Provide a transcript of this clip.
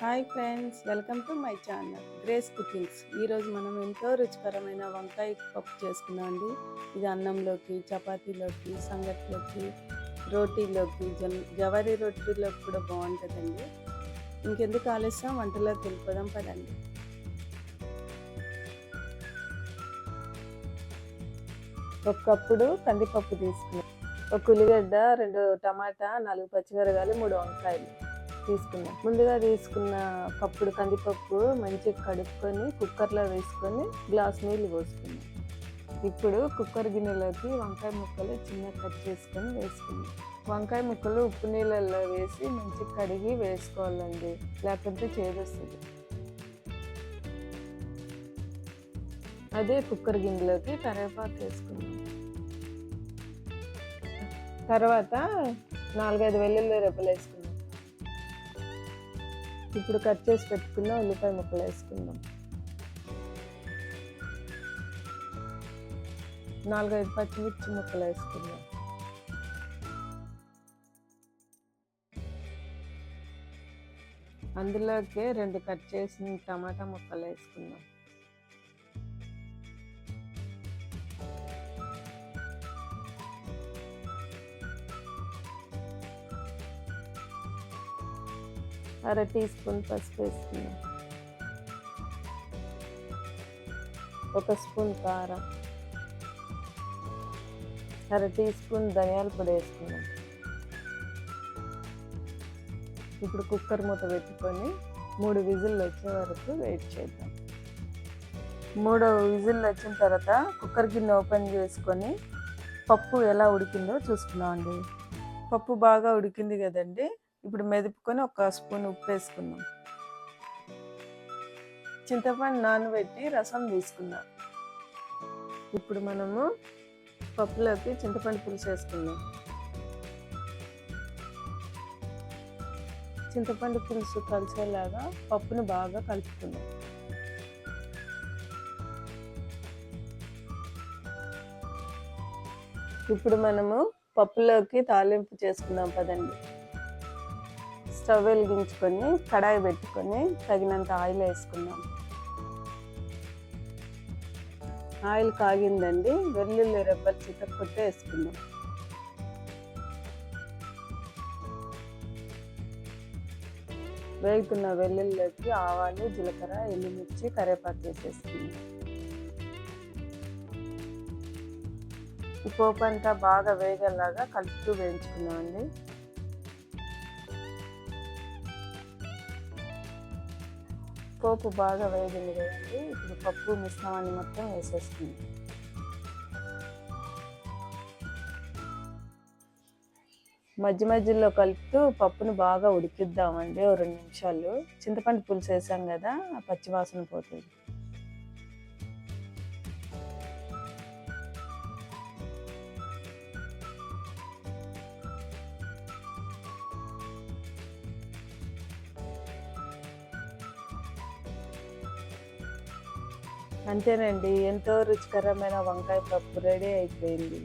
Hi friends welcome to my channel Grace Cookings. ఈరోజు మనం ఎంతో రుచికరమైన వంకాయ పప్పు చేసుకున్నాం అండి. ఇది అన్నంలోకి చపాతీలోకి సంగట్లోకి రోటీలోకి జన్ జవారీ రొట్టెలోకి కూడా బాగుంటుందండి. ఇంకెందుకు ఆలస్యం? వంటలో తెలుపుదాం పదండి. ఒక కప్పుడు కందిపప్పు తీసుకున్నాం. ఒక ఉల్లిగడ్డ రెండు టమాటా నాలుగు పచ్చిమిరకాయలు మూడు వంకాయలు. తీసుకున్నాం. ముందుగా తీసుకున్న పప్పుడు కందిపప్పు మంచిగా కడుక్కొని కుక్కర్లో వేసుకొని గ్లాస్ నీళ్ళు పోసుకున్నాం. ఇప్పుడు కుక్కర్ గిన్నెలోకి వంకాయ ముక్కలు చిన్న కట్ చేసుకొని వేసుకున్నాం. వంకాయ ముక్కలు ఉప్పు నీళ్ళల్లో వేసి మంచిగా కడిగి వేసుకోవాలండి. లేకపోతే చేదొస్తుంది. అదే కుక్కర్ గిన్నెలోకి కరివేపాకు వేసుకున్నాం. తర్వాత నాలుగైదు వెల్లుల్లి రెప్పలు వేసుకున్నాం. ఇప్పుడు కట్ చేసి పెట్టుకున్న ఉల్లిపాయ ముక్కలు వేసుకుందాం. నాలుగైదు పచ్చిమిర్చి ముక్కలు వేసుకుందాం. అందులోకి రెండు కట్ చేసిన టమాటా ముక్కలు వేసుకుందాం. అర టీ స్పూన్ పసుపు వేసుకుందాం ఒక స్పూన్ కారం. అర టీ స్పూన్ ధనియాల పొడి వేసుకున్నాం. ఇప్పుడు కుక్కర్ మూత పెట్టుకొని మూడు విజిల్లు వచ్చే వరకు వెయిట్ చేద్దాం. మూడో విజిల్లు వచ్చిన తర్వాత కుక్కర్ గిన్నె ఓపెన్ చేసుకొని పప్పు ఎలా ఉడికిందో చూసుకున్నామండి పప్పు బాగా ఉడికింది కదండి. ఇప్పుడు మెదుపుకొని ఒక స్పూన్ ఉప్పు వేసుకుందాం. చింతపండు నానబెట్టి రసం తీసుకుందాం. ఇప్పుడు మనము పప్పులోకి చింతపండు పులుసు వేసుకుందాం. చింతపండు పులుసు కలిసేలాగా పప్పును బాగా కలుపుకుందాం. ఇప్పుడు మనము పప్పులోకి తాలింపు చేసుకుందాం పదండి. స్టవ్ వెలిగించుకొని కడాయి పెట్టుకొని తగినంత ఆయిల్ వేసుకుందాం. ఆయిల్ కాగిందండి వెల్లుల్లి రెబ్బలు చితక్కొట్టే వేసుకుందాం. వేగుతున్న వెల్లుల్లిలోకి ఆవాలు జీలకర్ర ఎల్లుమిర్చి కరివేపాకు వేసేసుకున్నాం ఈ పోపు అంతా బాగా వేగేలాగా కలుపుతూ వేయించుకున్నామండి పోపు బాగా వేగింది కదండి ఇప్పుడు పప్పు మిశ్రమాన్ని మొత్తం వేసేస్తుంది మధ్య మధ్యలో కలుపుతూ పప్పును బాగా ఉడికిద్దామండి ఓ రెండు నిమిషాలు. చింతపండు పులుసు వేసాం కదా పచ్చివాసన పోతుంది. అంతేనండి. ఎంతో రుచికరమైన వంకాయ పప్పు రెడీ అయిపోయింది.